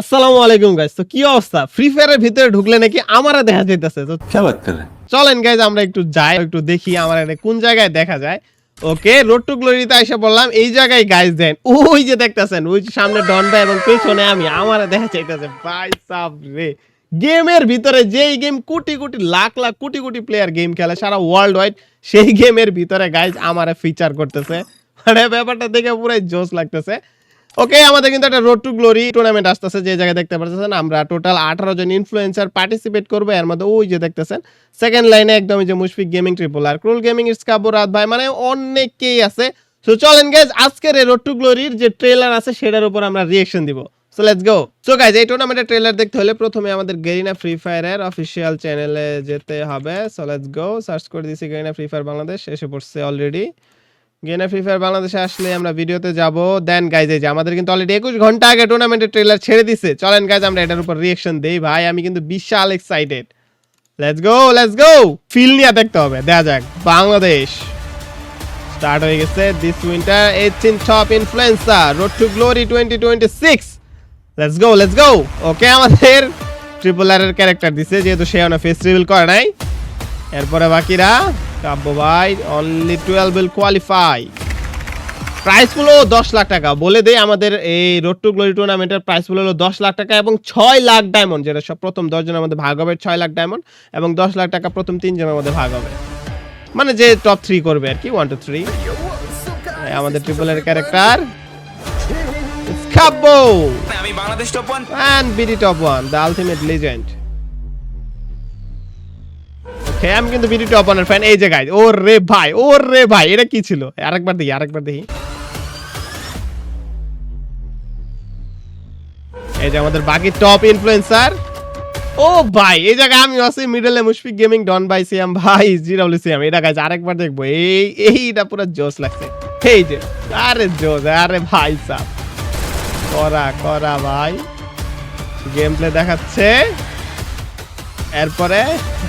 আসসালামু আলাইকুম গাইজ তো কি অবস্থা? ফ্রি ফায়ারের ভিতরে ঢুকলে নাকি আমারা দেখা যাইতেছে? তো চলেন গাইজ আমরা একটু যাই একটু দেখি আমার কোন জায়গায় দেখা যায়। ওকে রোড টু গ্লোরিতে এসে বললাম এই জায়গায় গাইজ দেন ওই যে দেখতেছেন ওই সামনে ডনটা এবং পেছনে আমি আমার দেখা যাইতেছে। ভাই সাব রে। গেমের ভিতরে যেই game crore crore lakh lakh crore crore player game খেলে সারা ওয়ার্ল্ড ওয়াইড সেই গেমের ভিতরে গাইজ আমার ফিচার করতেছে। মানে ব্যাপারটা দেখে পুরাই জোশ লাগতেছে। ওকে আমাদের কিন্তু একটা রোড টু গ্লোরি টুর্নামেন্ট আসতেছে, যে জায়গায় দেখতে পাচ্ছেন আমরা টোটাল আঠারো জন ইনফ্লুয়েন্সার পার্টিসিপেট করব, এর মধ্যে ওই যে দেখতেছেন সেকেন্ড লাইনে একদম যে Mushfiq gaming triple R ক্রুল gaming it's কাবু রাত ভাই মানে অনেকেই আছে। সো চলেন গেজ আজকের রোড টু গ্লোরির যে ট্রেলার আছে, সেটার উপর আমরা রিয়েকশন দিব। So let's go so guys এই টুর্নামেন্টের ট্রেলার দেখতে হলে প্রথমে আমাদের গেরিনা ফ্রি ফায়ারের অফিসিয়াল চ্যানেলে যেতে হবে। সো লেটস গো সার্চ করে দিয়েছি গেরিনা ফ্রি ফায়ার বাংলাদেশ এসে পড়ছে অলরেডি গেনা ফ্রি ফায়ার বাংলাদেশে আসলে আমরা ভিডিওতে যাব। দেন গাইজ এই যে আমাদের কিন্তু অলরেডি একুশ ঘণ্টা আগে টুর্নামেন্টের ট্রেলার ছেড়ে দিছে। চলেন গাইজ আমরা এটার উপর রিয়েকশন দেই। ভাই, আমি কিন্তু বিশাল excited let's go let's go feel নিয়ে দেখতে হবে। দেখা যাক। বাংলাদেশ স্টার্ট হয়ে গেছে this winter eighteen top influencer road to glory twenty twenty six let's go let's go okay আমাদের ট্রিপল আর এর ক্যারেক্টার দিছে, যেহেতু সে ফেস রিভিল করে নাই। এরপরে বাকিরা কাব্য ভাই only twelve will qualify prize হলো দশ লাখ টাকা। বলে দেই আমাদের এই রোড টু গ্লোরি টুর্নামেন্টের প্রাইস হলো দশ লাখ টাকা এবং ছয় লাখ ডায়মন্ড যেটা সব প্রথম দশজনের মধ্যে ভাগ হবে ছয় লাখ ডায়মন্ড এবং দশ লাখ টাকা প্রথম তিনজনের মধ্যে ভাগ হবে। মানে যে টপ থ্রি করবে আর কি ওয়ান টু থ্রি আমাদের ট্রিপল এর ক্যারেক্টার কাব্য! আমি Bangladesh top one and BD top one the ultimate legend okay আমি কিন্তু বিডি টপ ওয়ানের ফ্যান এই যে গাইজ ওর রে ভাই, ওর রে ভাই, এটা কি ছিল? আরেকবার দেখি আরেকবার দেখি। এই যে আমাদের বাকি টপ ইনফ্লুয়েন্সার ও ভাই, এই জায়গায় আমি আছি মিডলে Mushfiq gaming don by Siam ভাই জিরাউলি সিয়াম এটা গাইজ আরেকবার দেখব। এই, এইটা পুরো জোস লাগছে। এই যে, আরে জোস আরে ভাই সাহ করা করা ভাই। গেম প্লে দেখাচ্ছে। এরপরে,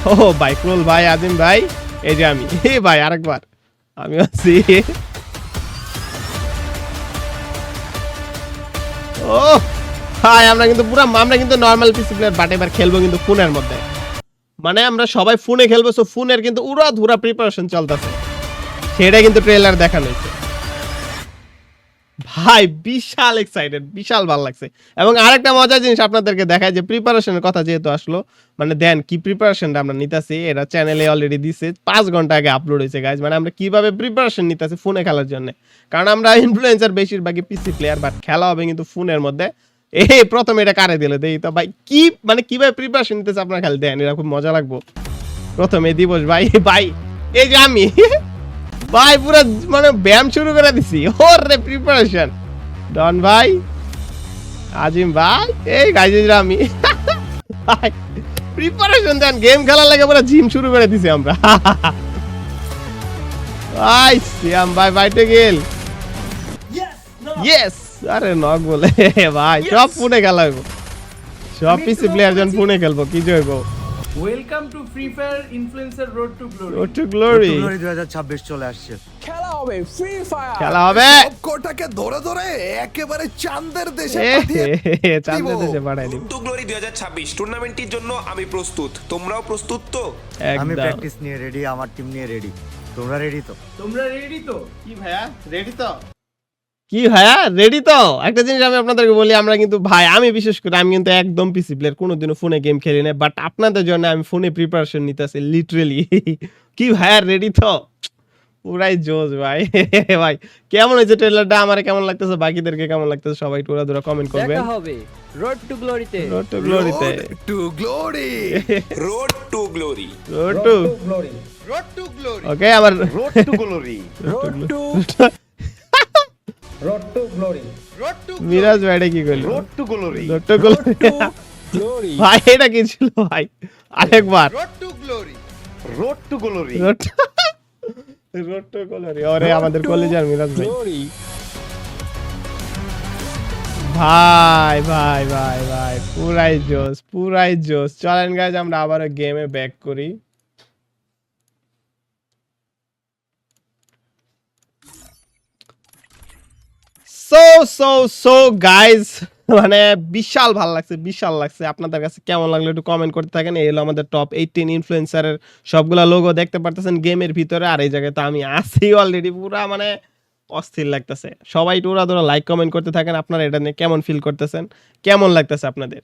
ও ভাই ক্রুল ভাই, আজিম ভাই, এই যে আমি। এ ভাই, আরেকবার। আমি আছি। ও ভাই আমরা কিন্তু পুরো, আমরা কিন্তু নর্মাল পিসি প্লেয়ার বাট এবার খেলব কিন্তু ফোনের মধ্যে। মানে আমরা সবাই ফোনে খেলব সো ফোনের কিন্তু উড়া ধুরা প্রিপারেশন চলতেছে। সেটা কিন্তু ট্রেলার দেখানো হয়েছে। ভাই, বিশাল এক্সাইটেড বিশাল ভালো লাগছে। এবং আরেকটা মজার জিনিস আপনাদেরকে দেখায় যে প্রিপারেশনের কথা যেহেতু আসলো মানে দেন কি প্রিপারেশনটা আমরা নিতেছি, এটা চ্যানেলে অলরেডি দিছে, পাঁচ ঘণ্টা আগে আপলোড হয়েছে গাইজ মানে আমরা কীভাবে প্রিপারেশন নিতেছি ফোনে খেলার জন্য? কারণ আমরা ইনফ্লুয়েন্সার বেশিরভাগই পিসি প্লেয়ার বাট খেলা হবে কিন্তু ফোনের মধ্যে। এই, প্রথম এটা কারে দিল? দেই তো, ভাই, কি মানে কীভাবে প্রিপারেশন নিতেছে আপনার খালি? দেন এটা খুব মজা লাগবো। প্রথমে দিবস, ভাই ভাই, এই যে আমি। ভাই পুরো মানে ব্যায়াম শুরু করে দিছি। ওর রে প্রিপারেশন ডন ভাই আজিম ভাই এই গাইজিরা আমি। ভাই প্রিপারেশন দেন গেম খেলার লাগে পুরো জিম শুরু করে দিছি আমরা। ভাই সিয়াম ভাই বাইটে গেল। ইয়েস আরে নক বলে। ভাই সব পুনে খেলা হইব। সব পিসি প্লেয়ার জন পুনে খেলব কি জয়ব welcome to free fire influencer road to glory O to glory February দুই হাজার ছাব্বিশ চলে আসছে। খেলা হবে ফ্রি ফায়ার খেলা হবে। সবকটাকে ধরে ধরে একেবারে চাঁদের দেশে এ, পাঠিয়ে চাঁদে দিব। দেশে পাঠাই দিব। টু গ্লোরি দুই হাজার ছাব্বিশ টুর্নামেন্টটির জন্য আমি প্রস্তুত। তোমরাও প্রস্তুত তো? আমি প্র্যাকটিস নিয়ে রেডি আমার টিম নিয়ে রেডি তোমরা রেডি তো? তোমরা রেডি তো? কি ভাইয়া? রেডি তো? কি ভাইয়া রেডি তো? একটা জিনিস আমি আপনাদেরকে বলি আমরা কিন্তু ভাই আমি বিশেষ করে আমি কিন্তু একদম পিসি প্লেয়ার কোনোদিনও ফোনে গেম খেলি না বাট আপনাদের জন্য আমি ফোনে প্রিপারেশন নিতেছি লিটারেলি কি ভাইয়া রেডি তো? পুরাই জোজ ভাই। ভাই কেমন হয়েছে ট্রেলারটা আমার কেমন লাগতেছে? বাকিদেরকে কেমন লাগতেছে? সবাই টুরা দুরা কমেন্ট করবে দেখা হবে রোড টু গ্লোরিতে রোড টু গ্লোরিতে Road to glory! Road to glory road to glory Road to glory okay আমার road to glory road to road to glory Road to Miraj ভাইটা কি করল? Road to glory road to glory glory ভাই এটা কি ছিল ভাই? আরেকবার। Road to glory. Road to glory road road to glory ওরে আমাদের কলেজের মিরাজ ভাই। ভাই ভাই ভাই ভাই পুরাই জোস পুরাই জোস চলেন গাইজ আমরা আবার গেমে ব্যাক করি। সো সো সো গাইজ মানে বিশাল ভালো লাগছে, বিশাল লাগছে। আপনাদের কাছে কেমন লাগল একটু কমেন্ট করতে থাকেন। এই হলো আমাদের টপ এইটিন ইনফ্লুয়েন্সারের সবগুলা লোগো দেখতে পারতেছেন গেমের ভিতরে। আর এই জায়গায় তো আমি আছি অলরেডি পুরা মানে অস্থির লাগতেছে। সবাই টুরা ধরো লাইক কমেন্ট করতে থাকেন। আপনারা এটা নিয়ে কেমন ফিল করতেছেন? কেমন লাগতেছে আপনাদের?